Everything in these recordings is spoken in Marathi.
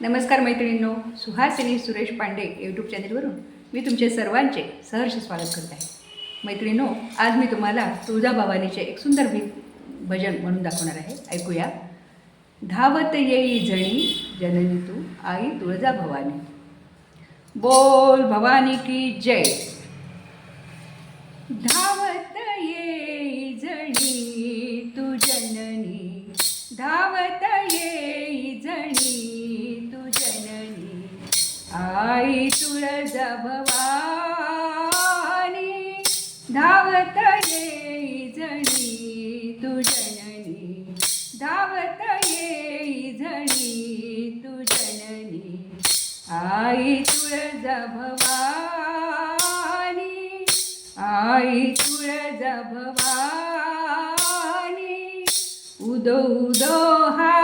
नमस्कार मैत्रिणींनो सुहासिनी सुरेश पांडे यूट्यूब चॅनेलवरून मी तुमचे सर्वांचे सहर्ष स्वागत करत आहे. मैत्रिणींनो आज मी तुम्हाला तुळजाभवानीचे एक सुंदर भी भजन म्हणून दाखवणार आहे. ऐकूया. धावत येई जणी जननी तू आई तुळजा भवानी. बोल भवानी की जय. धावत तुळज भवानी धावत येई जणी तू जननी धावत येई जणी तू जननी आई तुळज भवानी आई तुळज भवानी उदो उदो हा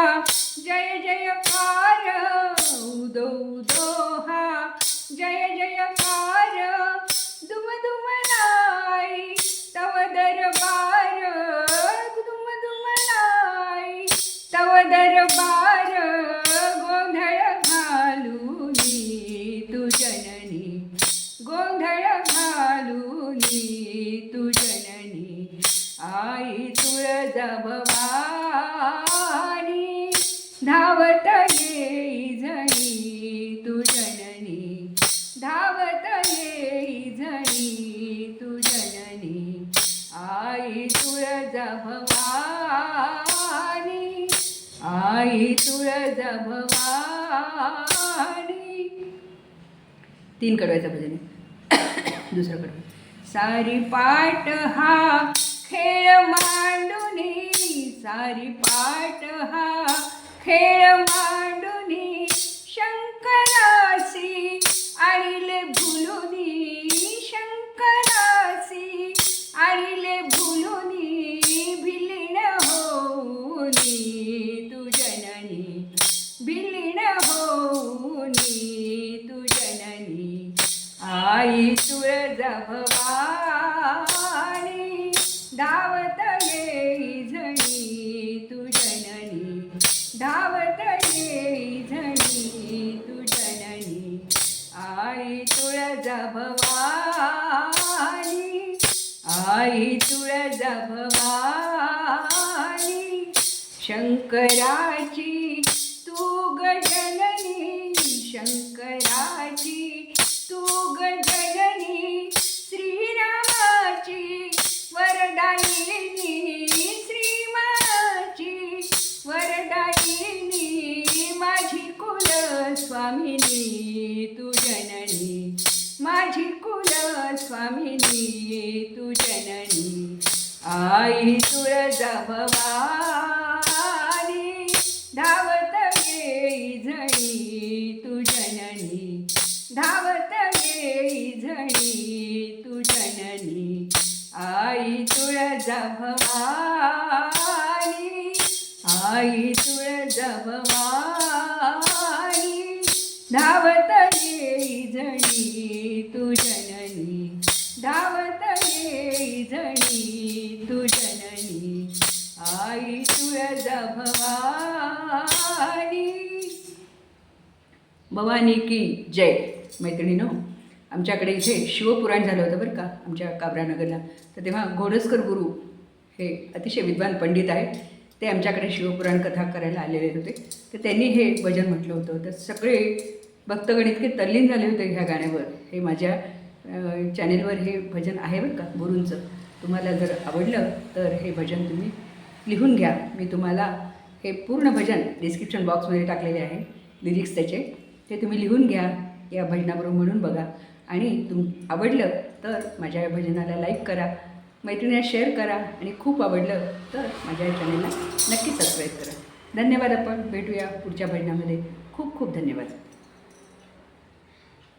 आई तुळजा भवानी धावत येई झणी तू जननी धावत येई झणी तू जननी. आई तुळजा भवानी आई तुळजा भवानी तीन कडवायचा भजन दुसरं कडवं. सारी पाट हा खेळ मांडुनी सारी पाट हा. खेळ मांडुनी शंकरासी आईले भुलुनी शंकरासी आईले भुलुनी भिलीण होनी तू जननी. भिलीण होनी तू जननी. आई तुळजा आई तुळजा भवानी आई तुळजा भवानी शंकराची तू गजननी शंकराची तू गजननी श्रीरामाची वरदायिनी श्रीमाची वरदायिनी. माझी कुल स्वामिनी तू माझी कुल स्वामिनी तू जननी आई तुळजा भवानी धावत येई झणी तू जननी. धावत येई झणी तू जननी. आई तुळजा भवानी आई तुळजा भवानी तू जननी धावत येई झणी तू जननी आई तुळजा भवानी भवानी की जय मैत्रिणीनो. आमच्याकडे इथे शिवपुराण झालं होतं बरं का आमच्या काबरानगरला तर तेव्हा घोडसकर गुरु हे अतिशय विद्वान पंडित आहेत. ते आमच्याकडे शिवपुराण कथा करायला आलेले होते. तर त्यांनी हे भजन म्हटलं होतं. तर सगळे भक्तगण इतके तल्लीन झाले होते ह्या गाण्यावर. हे माझ्या चॅनेलवर हे भजन आहे बरं का गुरूंचं. तुम्हाला जर आवडलं तर हे भजन तुम्ही लिहून घ्या. मी तुम्हाला हे पूर्ण भजन डिस्क्रिप्शन बॉक्समध्ये टाकलेले आहे लिरिक्स त्याचे. ते तुम्ही लिहून घ्या या भजनाबरोबर म्हणून बघा. आणि तुम आवडलं तर माझ्या या भजनाला लाईक करा मैत्रिणीला शेअर करा. आणि खूप आवडलं तर माझ्या या चॅनलला नक्की सबस्क्राईब करा. धन्यवाद आपण. भेटूया पुढच्या भजनामध्ये. खूप खूप धन्यवाद.